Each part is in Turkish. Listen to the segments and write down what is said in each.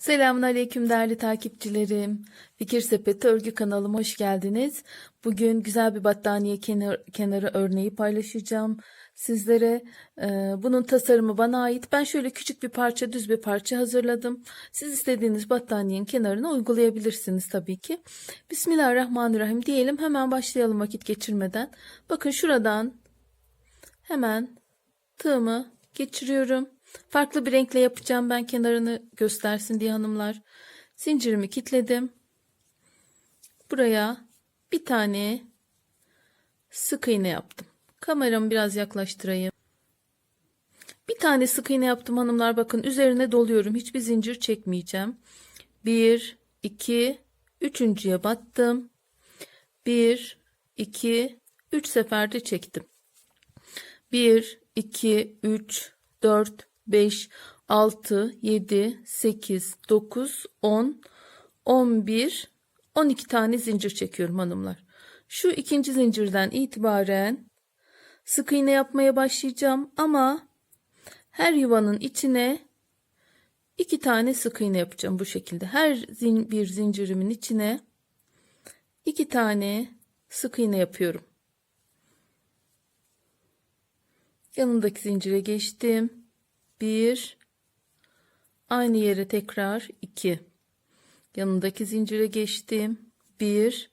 Selamun Aleyküm değerli takipçilerim. Fikir Sepeti Örgü kanalıma hoş geldiniz. Bugün güzel bir battaniye kenar, kenarı örneği paylaşacağım sizlere. Ee, bunun tasarımı bana ait. Ben şöyle küçük bir parça, düz bir parça hazırladım. Siz istediğiniz battaniyenin kenarına uygulayabilirsiniz tabii ki. Bismillahirrahmanirrahim diyelim. Hemen başlayalım vakit geçirmeden. Bakın şuradan hemen tığımı geçiriyorum. Farklı bir renkle yapacağım ben kenarını göstersin diye hanımlar. Zincirimi kilitledim. Buraya bir tane sık iğne yaptım. Kameramı biraz yaklaştırayım. Bir tane sık iğne yaptım hanımlar. Bakın üzerine doluyorum. Hiçbir zincir çekmeyeceğim. Bir, iki, üçüncüye battım. Bir, iki, üç seferde çektim. Bir, iki, üç, dört, 5, 6, 7, 8, 9, 10, 11, 12 tane zincir çekiyorum hanımlar. Şu ikinci zincirden itibaren sık iğne yapmaya başlayacağım ama her yuvanın içine iki tane sık iğne yapacağım bu şekilde. Her zin bir zincirimin içine iki tane sık iğne yapıyorum. Yanındaki zincire geçtim. 1 aynı yere tekrar 2 yanındaki zincire geçtim. 1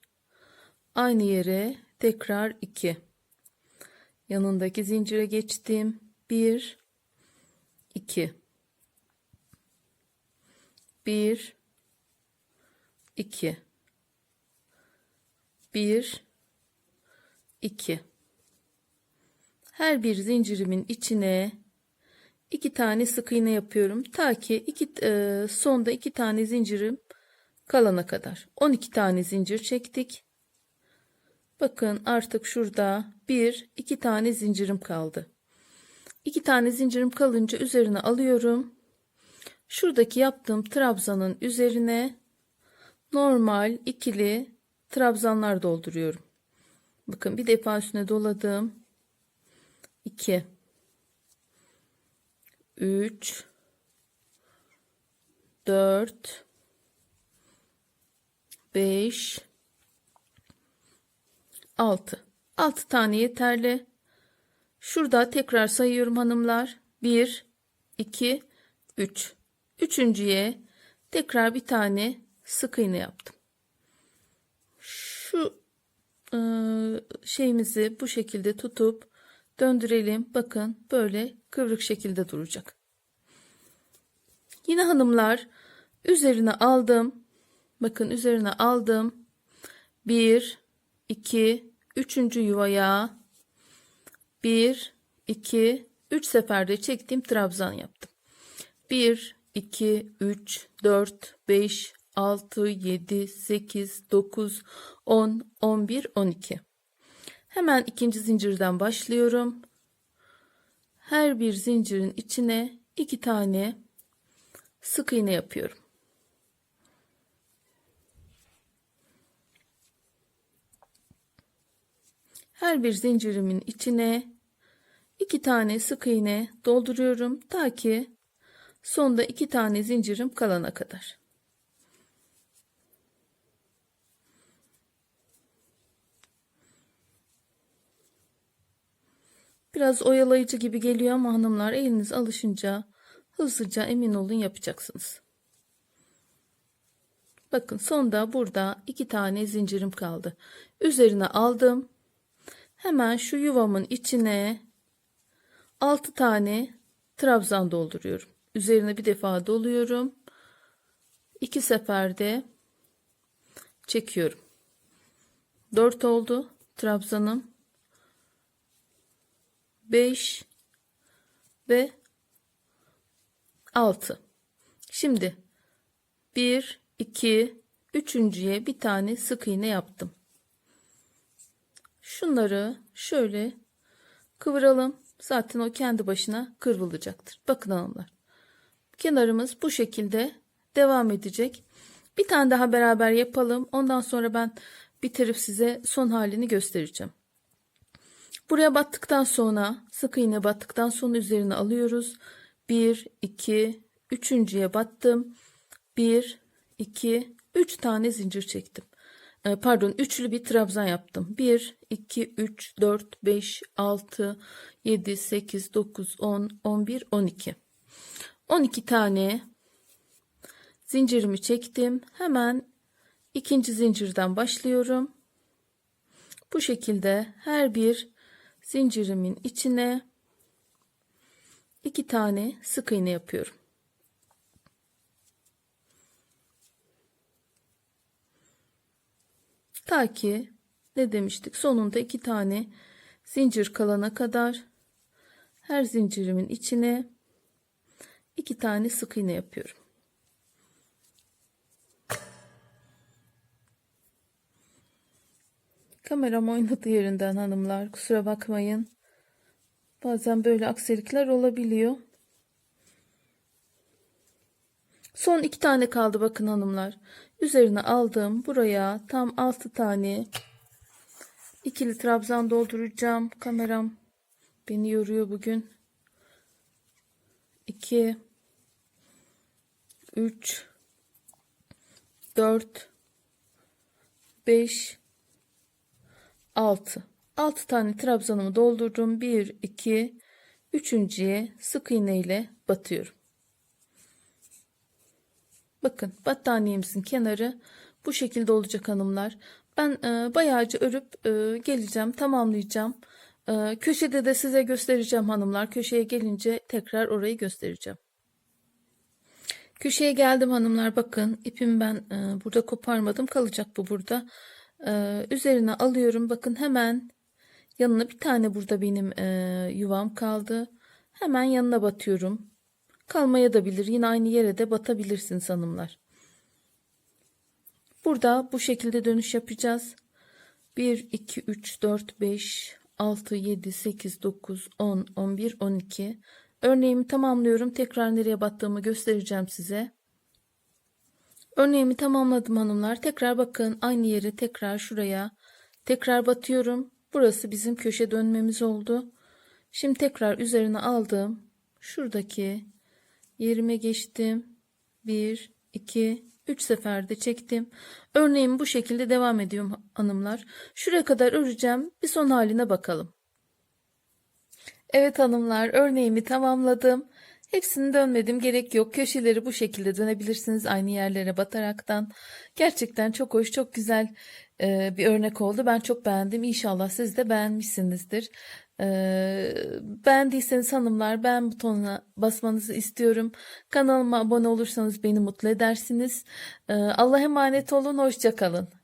aynı yere tekrar 2 yanındaki zincire geçtim. 1 2 1 2 1 2 her bir zincirimin içine iki tane sık iğne yapıyorum. Ta ki iki, e, sonda iki tane zincirim kalana kadar. 12 tane zincir çektik. Bakın artık şurada bir iki tane zincirim kaldı. İki tane zincirim kalınca üzerine alıyorum. Şuradaki yaptığım trabzanın üzerine normal ikili trabzanlar dolduruyorum. Bakın bir defa üstüne doladım. 2 3 4 5 6 6 tane yeterli. Şurada tekrar sayıyorum hanımlar. 1 2 3 Üçüncüye tekrar bir tane sık iğne yaptım. Şu ıı, şeyimizi bu şekilde tutup döndürelim. Bakın böyle kıvrık şekilde duracak. Yine hanımlar üzerine aldım. Bakın üzerine aldım. 1 2 3. yuvaya 1 2 3 seferde çektiğim trabzan yaptım. 1 2 3 4 5 6 7 8 9 10 11 12 Hemen ikinci zincirden başlıyorum. Her bir zincirin içine iki tane sık iğne yapıyorum. Her bir zincirimin içine iki tane sık iğne dolduruyorum ta ki sonda iki tane zincirim kalana kadar. Biraz oyalayıcı gibi geliyor ama hanımlar eliniz alışınca hızlıca emin olun yapacaksınız. Bakın sonda burada iki tane zincirim kaldı. Üzerine aldım. Hemen şu yuvamın içine 6 tane trabzan dolduruyorum. Üzerine bir defa doluyorum. İki seferde çekiyorum. 4 oldu trabzanım. 5 ve 6. Şimdi 1 2 üçüncüye bir tane sık iğne yaptım. Şunları şöyle kıvıralım. Zaten o kendi başına kıvrılacaktır. Bakın hanımlar. Kenarımız bu şekilde devam edecek. Bir tane daha beraber yapalım. Ondan sonra ben bitirip size son halini göstereceğim. Buraya battıktan sonra sık iğne battıktan sonra üzerine alıyoruz. 1 2 üçüncüye battım. 1, 2, 3 tane zincir çektim. Ee, pardon üçlü bir trabzan yaptım. 1, 2, 3, 4, 5, 6, 7, 8, 9, 10, 11, 12. 12 tane zincirimi çektim. Hemen ikinci zincirden başlıyorum. Bu şekilde her bir zincirimin içine iki tane sık iğne yapıyorum. Ta ki ne demiştik sonunda iki tane zincir kalana kadar her zincirimin içine iki tane sık iğne yapıyorum. Kameram oynadı yerinden hanımlar kusura bakmayın. Bazen böyle aksilikler olabiliyor. Son iki tane kaldı bakın hanımlar. Üzerine aldım. Buraya tam altı tane ikili trabzan dolduracağım. Kameram beni yoruyor bugün. 2 3 4 5 6 6 tane trabzanımı doldurdum. 1 2 üçüncüye sık iğne ile batıyorum. Bakın battaniyemizin kenarı bu şekilde olacak hanımlar. Ben e, bayağıca örüp e, geleceğim tamamlayacağım. E, köşede de size göstereceğim hanımlar. Köşeye gelince tekrar orayı göstereceğim. Köşeye geldim hanımlar bakın ipimi ben e, burada koparmadım kalacak bu burada. E, üzerine alıyorum bakın hemen yanına bir tane burada benim e, yuvam kaldı. Hemen yanına batıyorum. Kalmaya da bilir. Yine aynı yere de batabilirsiniz hanımlar. Burada bu şekilde dönüş yapacağız. 1, 2, 3, 4, 5, 6, 7, 8, 9, 10, 11, 12. Örneğimi tamamlıyorum. Tekrar nereye battığımı göstereceğim size. Örneğimi tamamladım hanımlar. Tekrar bakın aynı yere tekrar şuraya tekrar batıyorum. Burası bizim köşe dönmemiz oldu. Şimdi tekrar üzerine aldım. Şuradaki yerime geçtim. 1, 2, 3 seferde çektim. Örneğim bu şekilde devam ediyorum hanımlar. Şuraya kadar öreceğim. Bir son haline bakalım. Evet hanımlar örneğimi tamamladım. Hepsini dönmedim gerek yok. Köşeleri bu şekilde dönebilirsiniz aynı yerlere bataraktan. Gerçekten çok hoş çok güzel e, bir örnek oldu. Ben çok beğendim. İnşallah siz de beğenmişsinizdir. E, beğendiyseniz hanımlar beğen butonuna basmanızı istiyorum. Kanalıma abone olursanız beni mutlu edersiniz. E, Allah'a emanet olun. Hoşçakalın.